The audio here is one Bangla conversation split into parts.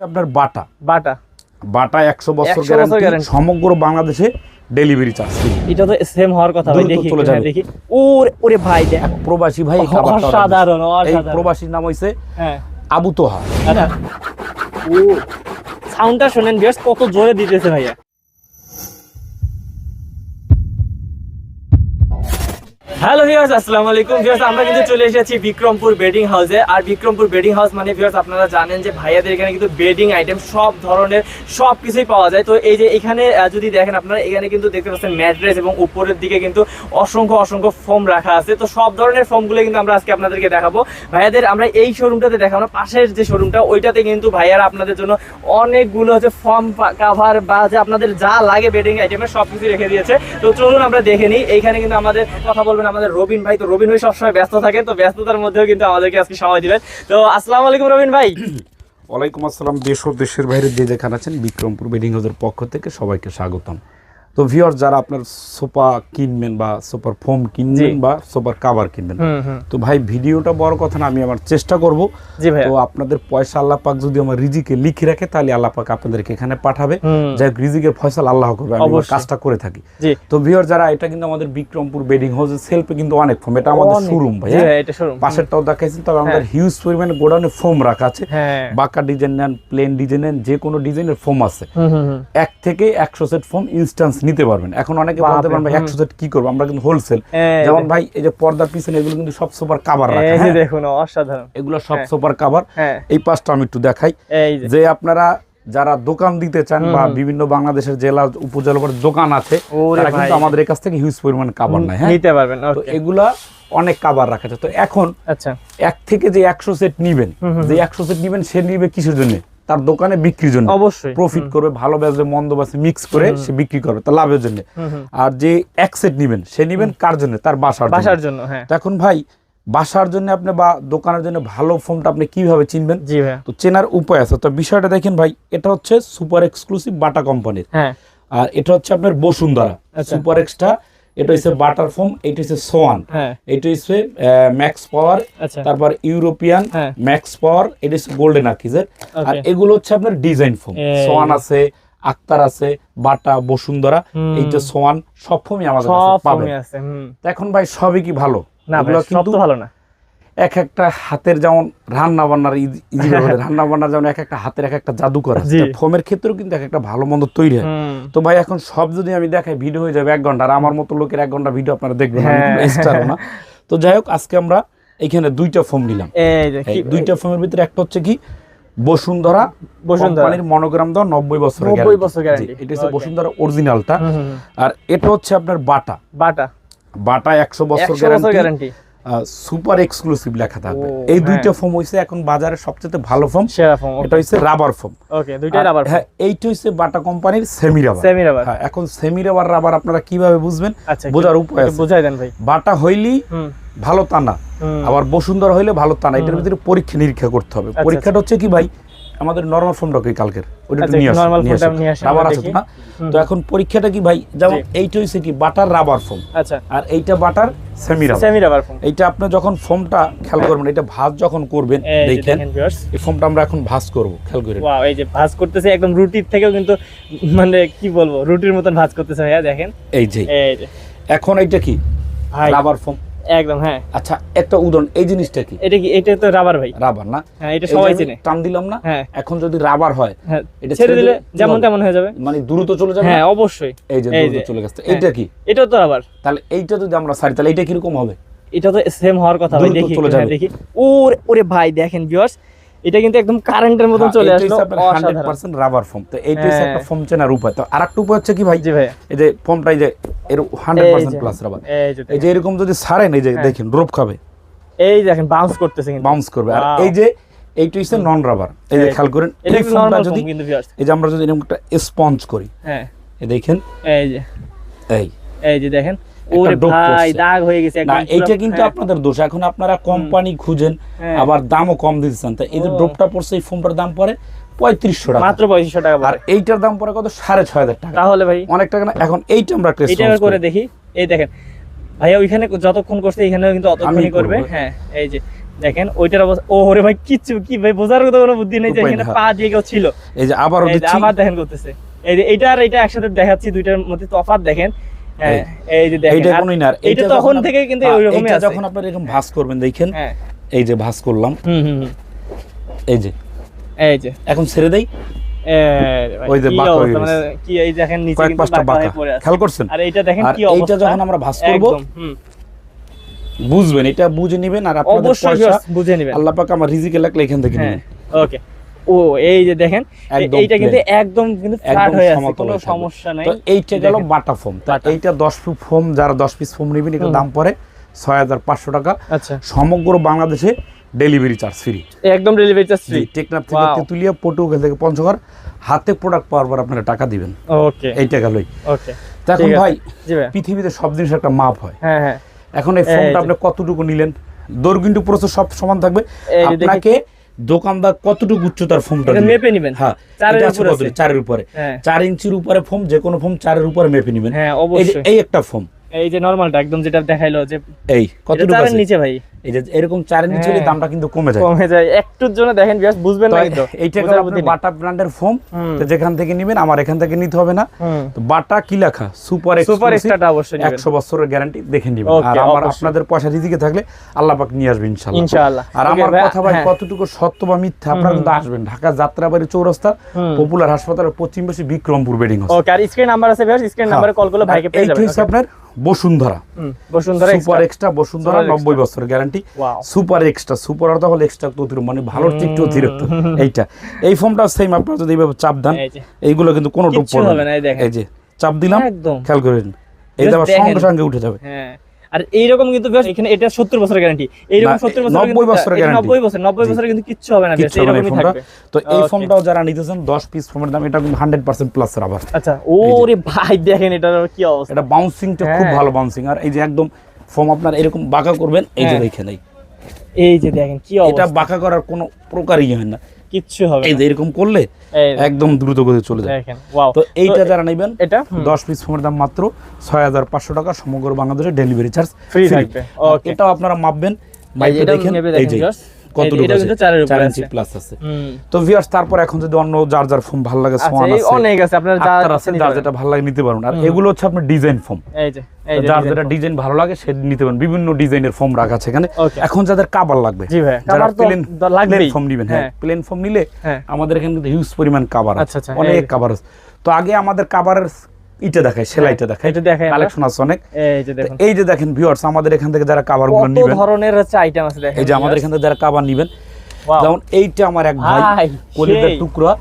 আপনার বাটা। বাটা। বাটা একশো বছর 100 বছর গ্যারান্টি সমগ্র বাংলাদেশে ডেলিভারি চার্জ এটা তো সেম হওয়ার কথা ভাই দেখি। দেখি। ওরে ওরে ভাই দেখ। প্রবাসী ভাই সাধারণ অসাধারণ এই অসাধারণ। প্রবাসীর নাম হইছে হ্যাঁ। আবু তোহা। আচ্ছা। ও সাউন্ডটা শুনেন বেশ কত জোরে দিতেছে ভাইয়া। হ্যালো ভিউয়ার্স আসসালামু আলাইকুম। ভিউয়ার্স আমরা কিন্তু চলে এসেছি বিক্রমপুর বেডিং হাউসে। আর বিক্রমপুর বেডিং হাউস মানে ভিউয়ার্স আপনারা জানেন যে ভাইয়াদের এখানে কিন্তু বেডিং আইটেম সব ধরনের সব কিছুই পাওয়া যায়। তো এই যে এখানে যদি দেখেন আপনারা এখানে কিন্তু দেখতে পাচ্ছেন ম্যাট্রেস এবং উপরের দিকে কিন্তু অসংখ্য অসংখ্য ফোম রাখা আছে। তো সব ধরনের ফোমগুলো কিন্তু আমরা আজকে আপনাদেরকে দেখাবো। ভাইয়াদের আমরা এই শোরুমটাতে দেখাবো না পাশের যে শোরুমটা ওইটাতে কিন্তু ভাইয়ারা আপনাদের জন্য অনেকগুলো হচ্ছে ফর্ম কাভার বা যে আপনাদের যা লাগে বেডিং আইটেমের সব কিছু রেখে দিয়েছে। তো চলুন আমরা দেখে নিই। এইখানে কিন্তু আমাদের কথা বলবেন আমাদের রবিন ভাই, তো রবিন ভাই সবসময় ব্যস্ত থাকে তো ব্যস্ততার মধ্যেও কিন্তু আমাদেরকে আজকে সময় দিবেন। তো আসসালাম আলাইকুম রবিন ভাই। ওয়ালাইকুম আসসালাম, দেশ ও দেশের বাইরে যে যেখানে আছেন, বিক্রমপুর বেডিং হাউসের পক্ষ থেকে সবাইকে স্বাগতম। তো ভিওর যারা আপনার সোফা কিনবেন বা সোফার ফোম কিনবেন বা সোফার কাভার কিনবেন। তো ভাই ভিডিওটা বড় কথা না আমি আমার চেষ্টা করব। তো আপনাদের পয়সা আল্লাহ পাক যদি আমার রিজিকে লিখে রাখে তাহলে আল্লাহ পাক আপনাদেরকে এখানে পাঠাবে। যাই রিজিকের ফয়সাল আল্লাহ করবে আমি কাজটা করে থাকি। তো ভিওর যারা এটা কিন্তু আমাদের বিক্রমপুর বেডিং হাউসের সেলফে কিন্তু অনেক ফোম এটা আমাদের শোরুম ভাই হ্যাঁ? পাশেরটাও দেখাইছেন তবে আমাদের হিউজ পরিমাণে গোডাউনে ফোম রাখা আছে। হ্যাঁ। বাঁকা ডিজাইন নেন প্লেন ডিজাইন নেন যে কোনো ডিজাইনের ফোম আছে। এক থেকে একশো সেট ফোম ইনস্ট্যান্স নিতে পারবেন। এখন অনেকে বলতে পারেন ভাই। একশো সেট কি করব? আমরা কিন্তু হোলসেল যেমন ভাই এই যে পর্দার পিছনে এগুলো কিন্তু সব সুপার কাভার রাখা হ্যাঁ? দেখুন অসাধারণ। এগুলো সব হ্যাঁ। সুপার কাভার হ্যাঁ। এই পাঁচটা আমি একটু দেখাই। এই যে। আপনারা যারা দোকান দিতে চান বা বিভিন্ন বাংলাদেশের জেলা উপজেলা করে দোকান আছে তারা কিন্তু আমাদের কাছ থেকে হিউজ পরিমাণ কাভার নেয় হ্যাঁ? নিতে পারবেন তো এগুলা অনেক কাভার রাখা আছে। তো এখন আচ্ছা। এক থেকে যে একশো সেট নিবেন যে একশো সেট নিবেন সে নিবে কিসের জন্য? তার দোকানে বিক্রির জন্য। অবশ্যই। প্রফিট করবে ভালো বেচবে মন্দ বেচবে মিক্স করে সে বিক্রি করবে তার লাভের জন্য। আর যে এক সেট নিবেন সে নিবেন কার জন্য? তার বাসার জন্য। বাসার জন্য হ্যাঁ। এখন ভাই বাসার জন্য আপনি বা দোকানের জন্য ভালো ফোনটা আপনি কীভাবে চিনবেন? জি ভাই। তো চেনার উপায় আছে। তো বিষয়টা দেখেন ভাই এটা হচ্ছে সুপার এক্সক্লুসিভ বাটা কোম্পানির হ্যাঁ। আর এটা হচ্ছে আপনার বসুন্ধরা। আচ্ছা। সুপার এক্সট্রা এটা হচ্ছে বাটার ফোম এটা হচ্ছে সোয়ান হ্যাঁ। এটা হচ্ছে ম্যাক্স পাওয়ার তারপর ইউরোপিয়ান। ম্যাক্স পাওয়ার এটা হচ্ছে গোল্ডেন আকিজের আর এগুলো হচ্ছে আপনার ডিজাইন ফোম সোয়ান আছে আক্তার আছে বাটা বসুন্ধরা। এই যে সোয়ান সব ফোমই আমাদের কাছে তো এখন ভাই সবই কি ভালো? না সব তো ভালো না। এক একটা হাতের যেমন রান্না বান্নার ইজি রান্না বান্নার যেমন এক একটা হাতের এক একটা জাদুকর আছে। ফোমের ক্ষেত্রেও কিন্তু এক একটা ভালো মন্দ তৈরি হয়। তো ভাই এখন সব যদি আমি দেখাই ভিডিও হয়ে যাবে এক ঘণ্টা। আর আমার মতো লোকের এক ঘণ্টা ভিডিও আপনারা দেখবেন হ্যাঁ। না। তো যাই হোক আজকে আমরা এখানে দুইটা ফোম নিলাম। দুইটা ফোমের ভিতরে একটা হচ্ছে কি? বসুন্ধরা বসুন্ধরা। কোম্পানির মনোগ্রাম দেওয়া নব্বই বছর 90 বছর। এটা হচ্ছে বসুন্ধরা অরিজিনালটা। আর এটা হচ্ছে আপনার বাটা। বাটা। বাটা একশো বছর 100 বছর গ্যারান্টি গ্যারান্টি সুপার এক্সক্লুসিভ লেখা থাকবে। এই দুইটা হ্যাঁ। ফোম হইছে এখন বাজারে সবচেয়ে ভালো ফোম সেরা ফোম এটা হইছে রাবার ফোম ওকে দুইটা রাবার হ্যাঁ এইটা হইছে বাটা কোম্পানির সেমি রাবার সেমি রাবার হ্যাঁ এখন সেমি রাবার রাবার আপনারা কীভাবে বুঝবেন? আচ্ছা বোঝার উপায় আছে। বুঝাই দেন ভাই। বাটা হইলি ভালো তা না। আবার বসুন্ধরা হইলে ভালো তা না। এটার ভিতরে পরীক্ষা নিরীক্ষা করতে হবে। আচ্ছা, পরীক্ষাটা হচ্ছে কি ভাই আমাদের নরমাল ফোনটা কি কালকের? ওটা আচ্ছা, নিয়ে আসো রাবার আছে তো না তো এখন পরীক্ষাটা কি ভাই? যেমন এইটা হচ্ছে কি বাটার রাবার ফোম আচ্ছা। আর এইটা butter semi rubber semi rubber phone এইটা আপনি যখন ফোমটা খেয়াল করবেন এটা ভাঁজ যখন করবেন দেখেন এই ফোমটা আমরা এখন ভাঁজ করব খেয়াল করে ওয়াও এই যে ভাঁজ করতেছে একদম রুটির থেকেও কিন্তু মানে কি বলব রুটির মতন ভাঁজ করতেছে ভাইয়া দেখেন। এই যে। এখন এইটা কি? রাবার ফোম একদম হ্যাঁ। আচ্ছা একটা উদাহরণ এই জিনিসটা কি? এটা কি এটা তো রাবার ভাই। রাবার না? হ্যাঁ এটা সবাই চেনে। টান দিলাম না? হ্যাঁ। এখন যদি রাবার হয় হ্যাঁ এটা ছেড়ে দিলে যেমন তেমন হয়ে যাবে। মানে দ্রুত চলে যাবে হ্যাঁ অবশ্যই। এই যে দ্রুত চলে গেছে। হ্যাঁ। কি? এটা তো রাবার। তাহলে এইটা যদি আমরা সারি তাহলে এইটা কীরকম হবে? এটা তো সেম হওয়ার কথা ভাই দেখি হ্যাঁ। দেখি। ওরে ওরে ভাই দেখেন ভিউয়ার্স এটা কিন্তু একদম কারেন্টের মতন হ্যাঁ, চলে আসলো অসাধারণ 100% রাবার ফোম তো এইটা হচ্ছে হ্যাঁ। একটা ফোম চেনার উপায় তো আরেকটা উপায় হচ্ছে কি ভাই জি ভাই এই যে ফোমটা এই যে এর 100% প্লাস রাবার এই যে এরকম যদি সারেন এই যে হ্যাঁ। দেখেন ড্রপ খাবে এই দেখেন বাউন্স করতেছে কিন্তু বাউন্স করবে আর এই যে এইটা হচ্ছে নন রাবার এই যে খেয়াল করেন এটা এই ফোমটা নরমাল যদি এই যে আমরা যদি এরকম একটা স্পঞ্জ করি হ্যাঁ এই দেখেন এই যে এই এই যে দেখেন ওরে ভাই দাগ হয়ে গেছে একদম এইটা কিন্তু হ্যাঁ, আপনাদের দোষ। এখন আপনারা কোম্পানি খুঁজেন। আবার দামও কম দিচ্ছেন তা এই যে ড্রপটা পড়ছে এই ফোনটার দাম পড়ে পঁয়ত্রিশশো টাকা। মাত্র পঁয়ত্রিশশো টাকা আর এইটার দাম পড়ে কত? সাড়ে ছয় হাজার টাকা। তাহলে ভাই অনেক টাকা না এখন এইটা আমরা এটা করে দেখি। এই দেখেন ভাইয়া ওইখানে যতক্ষণ করছে এখানেও কিন্তু অতক্ষণই করবে। হ্যাঁ এই যে দেখেন ওইটার অবস্থা ও ওরে ভাই কিচ্ছু কি ভাই বোঝার কথা কোনো বুদ্ধি নেই যে এখানে পা দিয়ে কেউ ছিল। এই যে আবার দেখেন করতেছে। এই যে এইটা আর এটা একসাথে দেখাচ্ছি দুইটার মধ্যে তফাৎ দেখেন। এই যে দেখেন তখন থেকে কিন্তু হ্যাঁ, ওইরকমই আছে। যখন আপনার এরকম ভাঁজ করবেন দেখেন এই যে ভাঁজ করলাম। হুম হুম হুম। এই যে। এই যে। এখন ছেড়ে দেই? ওই যে বাঁকা গেছে। কি এই দেখেন নিচে কিন্তু বাঁকা পড়ে আছে। খেয়াল করছেন? আর এইটা দেখেন আর কি এইটা যখন আমরা ভাঁজ করব বুঝবেন এটা বুঝে নেবেন আর আপনাদের পয়সা বুঝে নেবেন। আল্লাহ পাক আমার রিজিকে লাগলে এখান থেকে হ্যাঁ নেবেন। ওকে। ও এই যে দেখেন এইটা কিন্তু একদম কিন্তু ফ্ল্যাট হয়ে আছে কোনো সমস্যা নাই। তো এইটা গেল বাটা ফোম তা এইটা দশ পিস ফোম যারা দশ পিস ফোম নেবেন হুম। দাম পড়ে ছয় হাজার পাঁচশো টাকা। আচ্ছা। সমগ্র বাংলাদেশে ডেলিভারি চার্জ ফ্রি একদম ডেলিভারি চার্জ ফ্রি টেকনাফ থেকে. তেতুলিয়া পটুয়াখাল থেকে পঞ্চগড় হাতে প্রোডাক্ট পাওয়ার পর আপনারা টাকা দিবেন। ওকে এইটা গেলই ওকে এখন ভাই পৃথিবীতে সব জিনিস একটা মাপ হয়। হ্যাঁ হ্যাঁ। এখন এই ফোনটা আপনি কতটুকু নিলেন? দৈর্ঘ্য কিন্তু প্রসেস সব সমান থাকবে। আপনাকে দোকানদার কতটুকু উচ্চতার ফোমটা মেপে নেবেন। হ্যাঁ চারের উপরে হ্যাঁ। চার ইঞ্চির উপরে ফোম যে কোনো ফোম চারের উপরে মেপে নেবেন। হ্যাঁ অবশ্যই। এই একটা ফোম এই যে নরমালটা একদম যেটা দেখাইলো যে এই কতটুকু আছে? নিচে ভাই। এই যে এরকম চারের নিচে হলে হ্যাঁ। দামটা কিন্তু কমে যায়। কমে যায়। একটুর জন্য দেখেন বিয়াস বুঝবেন না কিন্তু এইটা আপনার নেই। বাটা ব্র্যান্ডের ফোম তো যেখান থেকে নেবেন আমার এখান থেকে নিতে হবে না। তো বাটা কি লেখা? সুপার সুপার স্টারটা অবশ্যই নেবেন। একশো বছরের গ্যারান্টি দেখে নিবেন। আর আমার আপনাদের পয়সা রিজিকে থাকলে আল্লাহ পাক নিয়ে আসবে ইনশাল্লাহ ইনশাআল্লাহ। আর আমার কথা ভাই হ্যাঁ। কতটুকু সত্য বা মিথ্যা আপনারা কিন্তু আসবেন। ঢাকা যাত্রাবাড়ি চৌরাস্তা পপুলার হাসপাতালের পশ্চিম পাশে বিক্রমপুর বেডিং হাউস ওকে আর স্ক্রিন নাম্বার আছে বিয়াস স্ক্রিন নাম্বারে কল করলে ভাইকে পেয়ে যাবেন হচ্ছে আপনার বসুন্ধরা। বসুন্ধরা সুপার এক্সট্রা বসুন্ধরা নব্বই বছর গ্যারান্টি সুপার এক্সট্রা সুপার অর্থ হলো এক্সট্রা অতিরিক্ত মানে ভালো একটু অতিরিক্ত। এইটা। এই ফর্মটা সেম আপনারা যদি এইভাবে চাপ দেন এইগুলো কিন্তু কোনো টুপ পড়বে না, এই দেখেন। এই যে চাপ দিলাম খেয়াল করেন। এই Just সঙ্গে সঙ্গে উঠে যাবে। হ্যাঁ। আর এইরকম কিন্তু এখানে এটা 70 বছরের গ্যারান্টি এইরকম না, 70 বছরের 90 বছরের guarantee। 90 বছর 90 জি। কিন্তু কিচ্ছু হবে না থাকবে। তো এই ফোনটাও যারা নিতেছেন দশ পিস ফোনের দাম এটা হান্ড্রেড পার্সেন্ট প্লাস রাবার আচ্ছা ওরে ভাই দেখেন এটার কি অবস্থা। এটা বাউন্সিংটা খুব হ্যাঁ। ভালো বাউন্সিং আর এই যে একদম ফোম আপনার এরকম বাঁকা করবেন এই যে হ্যাঁ। দেখেন এই। যে দেখেন কি এটা বাঁকা করার কোনো প্রকারই হয় না। কিচ্ছু হবে এই যে এরকম করলে একদম দ্রুত গতিতে চলে যায়। দেখেন তো এইটা যারা নেবেন এটা? দশ পিস ফোনের দাম মাত্র ছয় হাজার পাঁচশো টাকা সমগ্র বাংলাদেশে ডেলিভারি চার্জ ফ্রি এটাও আপনারা মাপবেন দেখেন কতটুকু আছে? কিন্তু চারের উপরে চার ইঞ্চি প্লাস আছে। তো ভিউয়ার্স তারপর এখন যদি অন্য যার যার ফোন ভালো লাগে আচ্ছা সোয়ান আছে অনেক আছে আপনারা যার যেটা ভালো লাগে নিতে পারবেন। আর এগুলো হচ্ছে আপনার ডিজাইন ফোম এই যে যার যেটা ডিজাইন ভালো লাগে সে নিতে পারেন বিভিন্ন ডিজাইনের ফোম রাখা আছে এখানে। এখন যাদের কাবার লাগবে জি ভাই কাবার তো দ- ফোম নেবেন হ্যাঁ হ্যাঁ। প্লেন ফোম নিলে হ্যাঁ। আমাদের এখানে কিন্তু হিউজ পরিমাণ কাবার আচ্ছা, আছে। আচ্ছা, অনেক এই যে। কাবার আছে। তো আগে আমাদের কাবারের ইটা দেখায় সেলাইটা দেখায় এটা দেখাই কালেকশন আছে অনেক। এই যে দেখুন। ভিউয়ার্স আমাদের এখান থেকে যারা গুলো কত ধরনের হচ্ছে আইটেম আছে দেখেন এই যে আমাদের এখান থেকে যারা নেবেন যেমন এইটা আমার এক ভাই কলিদের। টুকরা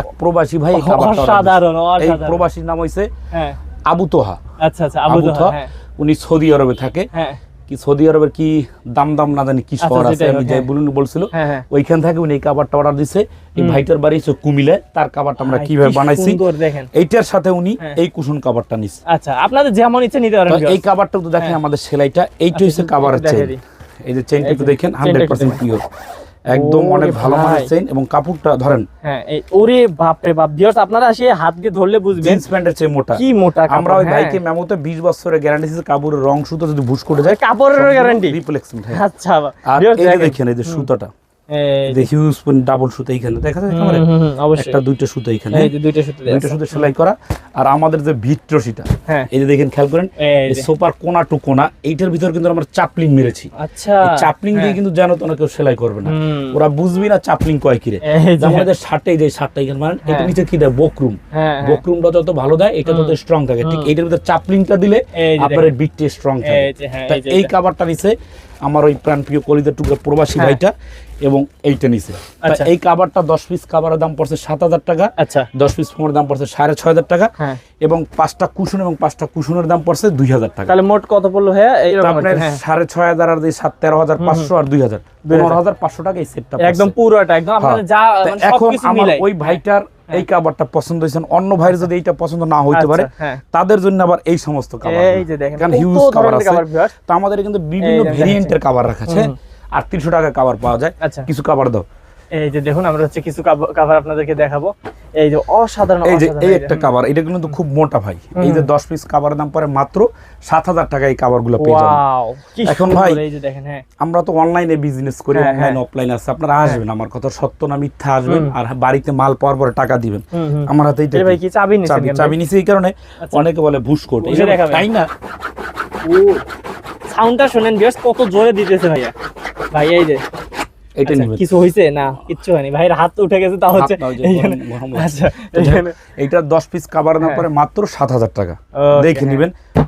এক প্রবাসী ভাই এই অসাধারণ এই প্রবাসীর নাম হইছে হ্যাঁ। আবু তোহা। আচ্ছা আচ্ছা আবু আবু তোহা হ্যাঁ। উনি সৌদি আরবে থাকে। হ্যাঁ। কি সৌদি আরবের কি দাম দাম না জানি কি আচ্ছা, শহর আছে আমি যাই হ্যাঁ। বলুন বলছিল। হ্যাঁ হ্যাঁ। ওইখান থেকে উনি এই কাবারটা অর্ডার দিছে। এই ভাইটার বাড়ি হচ্ছে কুমিলে তার কাবারটা আমরা কীভাবে বানাইছি সুন্দর দেখেন। এইটার সাথে উনি। এই কুশন কাবারটা নিছে। আচ্ছা আপনাদের যেমন ইচ্ছে নিতে পারেন এই কাবারটা তো দেখেন। আমাদের সেলাইটা এইটা আচ্ছা, হচ্ছে কাবারের চেইন এই যে চেইনটা একটু দেখেন চেইনটা হান্ড্রেড একটু পার্সেন্ট দেখেন। পিওর একদম অনেক ভালো মানের চেইন এবং কাপড়টা ধরেন। হ্যাঁ ওরে বাপ রে বাপ ভিউয়ার্স আপনারা আসে হাত দিয়ে ধরলে বুঝবেন জিন্স প্যান্টের চেয়ে মোটা। কি মোটা আমরা ওই ভাইকে বাইকে মেমোতে বিশ বছরের গ্যারান্টি দিয়েছি কাপড়ের রং সুতো যদি ভুস করে যায় কাপড়ের গ্যারান্টি রিপ্লেসমেন্ট আচ্ছা আর এই দেখেন। এই যে সুতাটা। হিউজ ডাবল সুতো এইখানে। দেখা যায় একটা দুইটা সুতো এই যে দুইটা সুতো দুইটা সুতো সেলাই করা। আর আমাদের যে রশিটা হ্যাঁ। এই যে দেখেন খেয়াল করেন সোপার কোনা টু কোনা এইটার ভিতর কিন্তু আমরা চাপলিং মেরেছি। আচ্ছা। চাপলিং দিয়ে হ্যাঁ। কিন্তু জানো কেউ সেলাই করবে না। ওরা বুঝবি না চাপলিং কয় কিরে। এদের শার্টে যে শার্টটা এখানে মানে এটা হ্যাঁ। নিচে কি দেয়? বকরুম। বকরুমটা যত ভালো দেয় এটা তত স্ট্রং থাকে। ঠিক। এইটার ভিতরে চাপলিংটা দিলে আপনার বিটটা স্ট্রং থাকে। এই। কাভারটা নিছে আমার ওই প্রাণপ্রিয় কলিদের টুকরা প্রবাসী হ্যাঁ। ভাইটা এবং এইটা নিছে। আচ্ছা। এই কাভারটা দশ পিস কাভারের দাম পড়ছে সাত হাজার টাকা। আচ্ছা। দশ পিস ফোনের দাম পড়ছে সাড়ে ছয় হাজার টাকা হ্যাঁ। এবং পাঁচটা কুশন এবং পাঁচটা কুশনের দাম পড়ছে দুই হাজার টাকা। তাহলে মোট কত পড়ল হ্যাঁ এইরকম আপনার হ্যাঁ। সাড়ে ছয় হাজার আর সাত তেরো হাজার পাঁচশো আর দুই হাজার। পনেরো হাজার পাঁচশো টাকা এই সেটটা একদম পুরোটা একদম আপনাদের যা মানে এখন আমার ওই ভাইটার এই কাবারটা পছন্দ হয়েছে। অন্য ভাইয়ের যদি এইটা পছন্দ না হইতে আচ্ছা, পারে হ্যাঁ। তাদের জন্য আবার এই সমস্ত কাবার এই যে দেখেন কারণ হিউজ আছে। তো আমাদের কিন্তু বিভিন্ন ভেরিয়েন্টের কাবার রাখা আছে। আর তিনশো টাকা কাবার পাওয়া যায়। আচ্ছা। কিছু কাবার দাও। এই যে দেখুন আমরা হচ্ছে কিছু কাভার আপনাদেরকে দেখাবো। এই যে অসাধারণ এই যে এই একটা কাবার এটা কিন্তু খুব মোটা ভাই। এই যে দশ পিস কাবারের দাম পরে মাত্র সাত হাজার টাকা এই কাবারগুলো পেয়ে যাবেন। এখন ভাই, এই যে দেখেন হ্যাঁ। আমরা তো অনলাইনে বিজনেস করি হ্যাঁ, অনলাইন হ্যাঁ। অফলাইন আছে। আপনারা আসবেন আমার কথা সত্য না মিথ্যা আসবেন আর বাড়িতে মাল পাওয়ার পরে টাকা দিবেন। আমার হাতে এইটা ভাই কি চাবি নিছেন চাবি চাবি নিছে এই কারণে আচ্ছা। অনেকে বলে বুঝে দেখাবেন। তাই না। ও সাউন্ডটা শুনেন বেশ কত জোরে দিতেছে ভাইয়া। ভাই এই যে। এটা নিবেন কিছু হইছে? না কিচ্ছু হয়নি। ভাইয়ের হাত উঠে গেছে তা হচ্ছে হাত না, ওই যে এইখানে। গরম- গরম লাগছে। আচ্ছা তো যাই এইখানে। হোক, এইটা দশ পিস কাবার না। পরে মাত্র সাত হাজার টাকা। দেখে।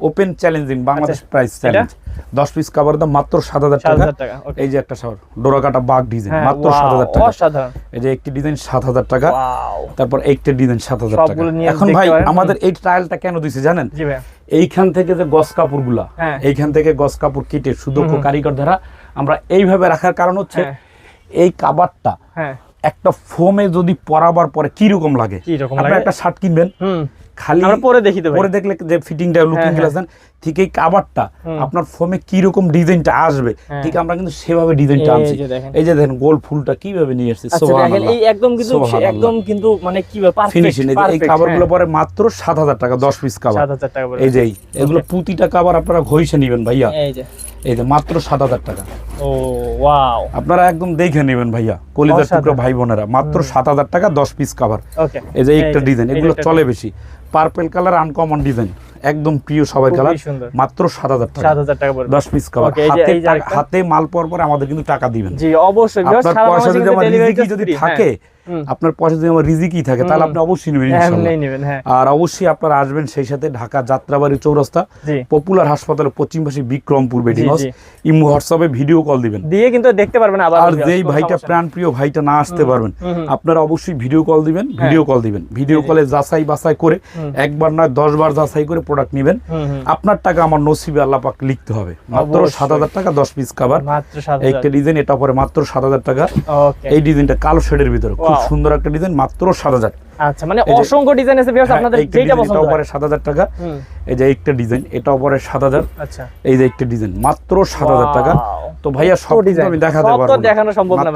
Open challenging Bangladesh price challenge দশ পিস কাবার দাম মাত্র সাত হাজার সাত টাকা হাজার টাকা okay। এই যে একটা শাওয়ার ডোরা কাটা বাঘ ডিজাইন মাত্র wow, সাত হাজার টাকা। অসাধারণ। এই যে একটি ডিজাইন সাত হাজার টাকা তারপর একটা ডিজাইন সাত হাজার টাকা। এখন ভাই আমাদের এই ট্রায়ালটা কেন দিছে জানেন? জি ভাই এইখান থেকে যে গস কাপড়গুলা হ্যাঁ। এইখান থেকে গস কাপড় কেটে সুদক্ষ। কারিগর দ্বারা আমরা এইভাবে রাখার কারণ হচ্ছে হ্যাঁ। এই কাবারটা হ্যাঁ। একটা ফোমে যদি পরাবার পরে কীরকম লাগে? কি রকম আপনি লাগে? একটা শার্ট কিনবেন। খালি আমরা পরে দেখি তো পরে দেখলে যে ফিটিংটা লুকিং হ্যাঁ, গ্লাস দেন ঠিক এই কাবারটা আপনার ফোমে কি রকম ডিজাইনটা আসবে হ্যাঁ। ঠিক আমরা কিন্তু সেভাবে ডিজাইনটা আনছি। এই যে দেখেন গোল ফুলটা কীভাবে নিয়ে এসেছি আচ্ছা এই একদম কিন্তু একদম কিন্তু মানে কি পারফেক্ট ফিনিশিং এই কাভারগুলো পরে মাত্র সাত হাজার টাকা দশ পিস কাভার 7000 টাকা এই যে এগুলো প্রতিটা কাভার আপনারা ঘষে নেবেন ভাইয়া। এই যে। এই যে মাত্র সাত হাজার টাকা। ও ওয়াও আপনারা একদম দেখে নেবেন ভাইয়া কলিজার। টুকরো ভাই বোনেরা। মাত্র সাত হাজার টাকা দশ পিস কাভার এই যে একটা ডিজাইন এগুলো চলে বেশি। পার্পেল কালার আনকমন ডিজাইন একদম প্রিয় সবাই কালার মাত্র সাত হাজার টাকা। 7000 টাকা দশ পিস কাভার হাতে মাল পর পর আমাদের কিন্তু টাকা দিবেন। জি অবশ্যই। আপনার পয়সা যদি আমার হ্যাঁ। থাকে হুম। আপনার পয়সা যদি আমার রিজিকি থাকে তাহলে আপনি অবশ্যই নেবেন হ্যাঁ, হ্যাঁ। আর অবশ্যই আপনারা আসবেন সেই সাথে ঢাকা যাত্রাবাড়ি চৌরাস্তা পপুলার হাসপাতালের পশ্চিম পাশে বিক্রমপুর বেডিং হাউস। ইমো হোয়াটসঅ্যাপে ভিডিও কল দিবেন। দিয়ে কিন্তু দেখতে পারবেন আবার আর যেই ভাইটা প্রাণ প্রিয় ভাইটা না আসতে পারবেন। আপনারা অবশ্যই ভিডিও কল দিবেন ভিডিও কল দিবেন। ভিডিও কলে যাচাই বাছাই করে একবার নয় দশ বার যাচাই করে প্রোডাক্ট নেবেন। আপনার টাকা আমার নসিবে আল্লাহ পাক লিখতে হবে। মাত্র সাত হাজার টাকা দশ পিস কাভার একটা ডিজাইন এটা পরে মাত্র সাত হাজার টাকা। এই ডিজাইনটা কালো শেডের ভিতরে খুব. সুন্দর একটা ডিজাইন মাত্র সাত হাজার। আচ্ছা মানে অসংখ্য ডিজাইন আছে ভিউয়ার্স আপনাদের একটা যেটা পছন্দ হয়। টাকা। এই যে একটা ডিজাইন পরে আচ্ছা। এই যে একটা ডিজাইন মাত্র সাত হাজার টাকা। তো ভাইয়া সব কত আমি দেখাতে সব তো দেখানো সম্ভব না।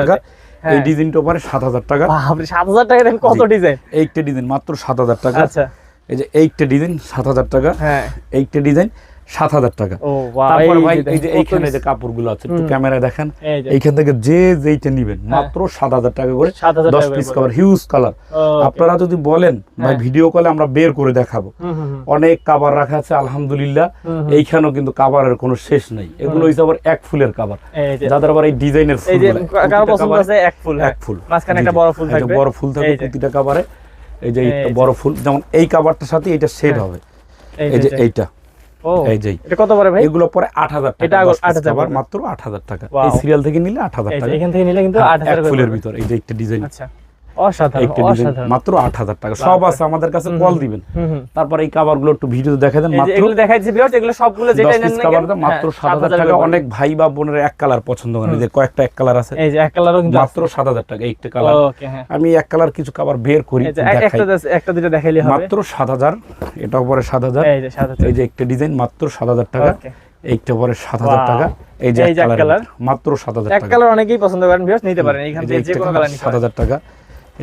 টাকা। এই হ্যাঁ। ডিজাইনটা পরে সাত হাজার টাকা। বাপরে 7000 টাকা দেন কত ডিজাইন ডিজাইন মাত্র টাকা। আচ্ছা। এই যে এইটা ডিজাইন সাত হাজার টাকা। হ্যাঁ। এইটা ডিজাইন সাত হাজার টাকা। ভাই এই যে এইখানে যে কাপড়গুলো আছে একটু ক্যামেরায় দেখেন এইখান থেকে যে যেইটা নিবেন মাত্র সাত হাজার টাকা করে দশ পিস কাভার হিউজ কালার আপনারা যদি বলেন ভাই হ্যাঁ। ভিডিও কলে আমরা বের করে দেখাবো। অনেক কাবার রাখা আছে আলহামদুলিল্লাহ। হুম হুম। এইখানেও কিন্তু কাবারের কোনো শেষ নেই। এগুলো হচ্ছে আবার এক ফুলের কাবার যাদের আবার এই ডিজাইনের ফুল এক ফুল হ্যাঁ। এক ফুল। মাঝখানে একটা বড় ফুল থাকবে। বড় ফুল থাকবে। প্রতিটা কাবারে এই যে। বড় ফুল যেমন এই কাবারটার সাথে এটা শেড হ্যাঁ। হবে। এই যে। এইটা। এই যে এটা কত পড়ে ভাই? এগুলো পরে আট হাজার এটা টাকা আবার দশ 8,000 মাত্র আট হাজার টাকা। এই সিরিয়াল থেকে নিলে আট হাজার এই যে টাকা। এখান থেকে নিলে কিন্তু হ্যাঁ, 8000 এক করে ফুলের ভিতর এই যে একটা ডিজাইন আচ্ছা। অসাধারণ একটা ডিজাইন মাত্র আট হাজার টাকা। সব আছে আমাদের কাছে কল দিবেন। হুম হুম। তারপর এই কাবারগুলো একটু ভিডিও দেখা দেন যে এগুলো দেখাই এগুলো সবগুলো যেটা দশ নেন পিস না কাবার মাত্র সাত হাজার টাকা। অনেক ভাই বা বোনের এক কালার পছন্দ কয়েকটা এক কালার আছে। এই যে এক কালারও কিন্তু মাত্র সাত হাজার টাকা একটা কালার হ্যাঁ। আমি এক কালার কিছু কাবার বের করি একটা দুটো দেখাইলে হবে। মাত্র সাত হাজার এটাও পরে সাত হাজার। এই যে একটা ডিজাইন মাত্র সাত হাজার টাকা। এইটা পরে সাত হাজার টাকা। এই যে এক কালার মাত্র সাত হাজার এক কালার অনেকেই পছন্দ করেন ভিউয়ার্স নিতে পারেন। এইখান থেকে যে কোনো কালার সাত হাজার টাকা।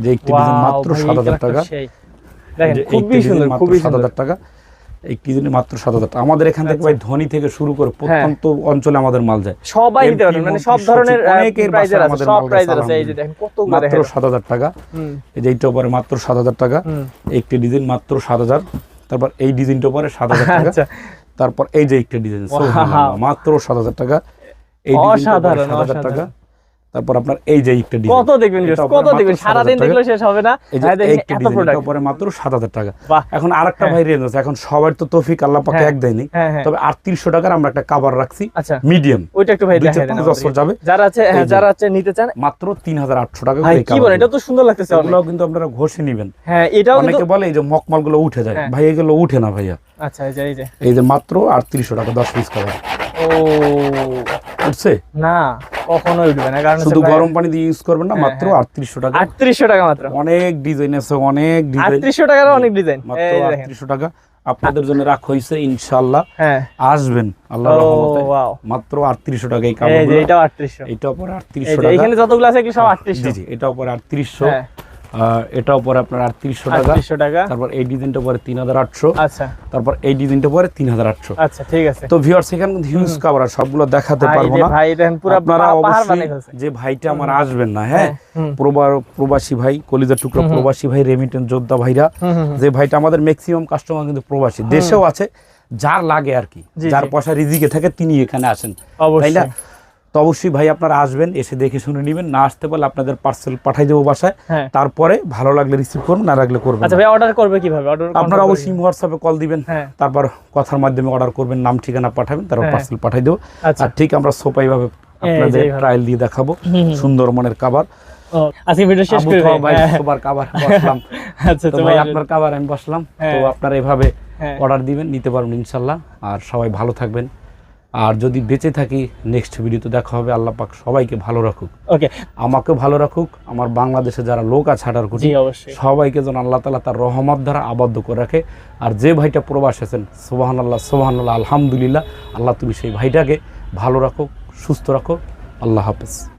যে একটা ডিজাইন মাত্র সাত হাজার টাকা। খুবই সুন্দর খুবই সাত হাজার টাকা। এই ডিজাইন মাত্র সাত হাজার টাকা। আমাদের এখান থেকে ভাই ধনী থেকে শুরু করে প্রত্যন্ত অঞ্চলে আমাদের মাল যায়। সবাই নিতে মানে সব ধরনের অনেকের আমাদের সব মাল আছে। এই যে দেখেন কত মাত্র সাত হাজার টাকা। এই যে এইটার পরে মাত্র সাত হাজার টাকা। একটি ডিজাইন মাত্র সাত হাজার। তারপর এই ডিজাইনটা পরে সাত হাজার টাকা। আচ্ছা। তারপর এই যে একটা ডিজাইন মাত্র সাত হাজার টাকা। এই অসাধারণ, সাত হাজার টাকা। তারপর আপনার এই যে একটা ডিজাইন কত দেখবেন কত দেখবেন? সারাদিন দেখলে শেষ হবে না? এই যে হ্যাঁ, একটা ডিজাইন প্রোডাক্ট পরে মাত্র সাত হাজার টাকা। এখন আরেকটা হ্যাঁ। ভাই রেঞ্জ আছে। এখন সবার তো তৌফিক আল্লাহ পাকে হ্যাঁ। এক দেয়নি। তবে আটত্রিশশো টাকার আমরা একটা কাবার রাখছি আচ্ছা। মিডিয়াম ওইটা একটু ভাই দেখাই দেন বছর যাবে। যারা আছে। যারা আছে নিতে চান। মাত্র তিন হাজার আটশো টাকা ভাই করে কি বলেন? এটা তো সুন্দর লাগতেছে। এগুলোও কিন্তু আপনারা ঘষে নিবেন। হ্যাঁ এটাও অনেকে বলে এই যে মকমালগুলো উঠে যায়। ভাই এগুলো উঠে না ভাইয়া। আচ্ছা এই যে এই যে। এই যে মাত্র আটত্রিশশো টাকা দশ পিস কাবার ও উঠছে? না কখনোই উঠবে না কারণ শুধু গরম পানি দিয়ে ইউজ করবেন না হ্যাঁ, মাত্র হ্যাঁ। আটত্রিশশো টাকা। আটত্রিশশো টাকা মাত্র। অনেক ডিজাইন আছে অনেক ডিজাইন টাকার অনেক ডিজাইন মাত্র টাকা। আপনাদের জন্য রাখ হয়েছে ইনশাল্লাহ হ্যাঁ। আসবেন আল্লাহ রহমতে। মাত্র আটত্রিশশো টাকা এই এই যে কাপড় এটাও আটত্রিশশো। এইটা পরে এই আটত্রিশশো যে টাকা। এখানে যতগুলো আছে এগুলো সব আটত্রিশশো। জি জি এটা পরে আটত্রিশশো। হ্যাঁ। আর এটাও পরে আপনার আটত্রিশশো টাকা। টাকা। তারপর এই ডিজাইনটা পরে তিন হাজার আটশো। আচ্ছা। তারপর এই ডিজাইনটা পরে তিন হাজার আটশো। আচ্ছা ঠিক আছে। তো ভিউয়ার্স এখানে কিন্তু হিউজ কাভার সবগুলো দেখাতে পারব না। আপনারা অবশ্যই যে ভাইটা আমার আসবেন না হ্যাঁ? প্রবা- প্রবাসী ভাই কলিজার টুকরা প্রবাসী ভাই রেমিটেন্স যোদ্ধা ভাইরা। যে ভাইটা আমাদের ম্যাক্সিমাম কাস্টমার কিন্তু প্রবাসী। দেশেও আছে যার লাগে আর কি। যার পয়সা রিজিকে থাকে তিনি এখানে আসেন। তাই না তো অবশ্যই ভাই আপনারা আসবেন এসে দেখে শুনে নেবেন। না আসতে পারলে আপনাদের পার্সেল পাঠাই দেবো বাসায়। হ্যাঁ। তারপরে ভালো লাগলে রিসিভ করুন না লাগলে করবেন আচ্ছা ভাই অর্ডার করবে কীভাবে? অর্ডার আপনারা অবশ্যই হোয়াটসঅ্যাপে কল দিবেন। হ্যাঁ। তারপর কথার মাধ্যমে অর্ডার করবেন নাম ঠিকানা পাঠাবেন তারপর হ্যাঁ। পার্সেল পাঠাই দেবো। আচ্ছা। আর ঠিক আমরা সোপা এইভাবে আপনাদের ট্রায়াল দিয়ে দেখাবো। সুন্দর মনের কাবার ও, আজকে ভিডিও শেষ করে ভাই হ্যাঁ, সোবার বসলাম। আচ্ছা তো তো ভাই আপনার কাবার আমি বসলাম। তো হ্যাঁ। আপনারা এভাবে হ্যাঁ। অর্ডার দিবেন নিতে পারবেন ইনশাল্লাহ। আর সবাই ভালো থাকবেন। আর যদি বেঁচে থাকি নেক্সট ভিডিওতে দেখা হবে আল্লাহ পাক সবাইকে ভালো রাখুক। ওকে আমাকে ভালো রাখুক আমার বাংলাদেশে যারা লোক আছে জি অবশ্যই। সবাইকে যেন আল্লাহ তালা তার রহমত দ্বারা আবদ্ধ করে রাখে। আর যে ভাইটা প্রবাস আছেন সোহান আল্লাহ সোহান আল্লাহ আলহামদুলিল্লাহ আল্লাহ তুমি সেই ভাইটাকে ভালো রাখো সুস্থ রাখো। আল্লাহ হাফেজ।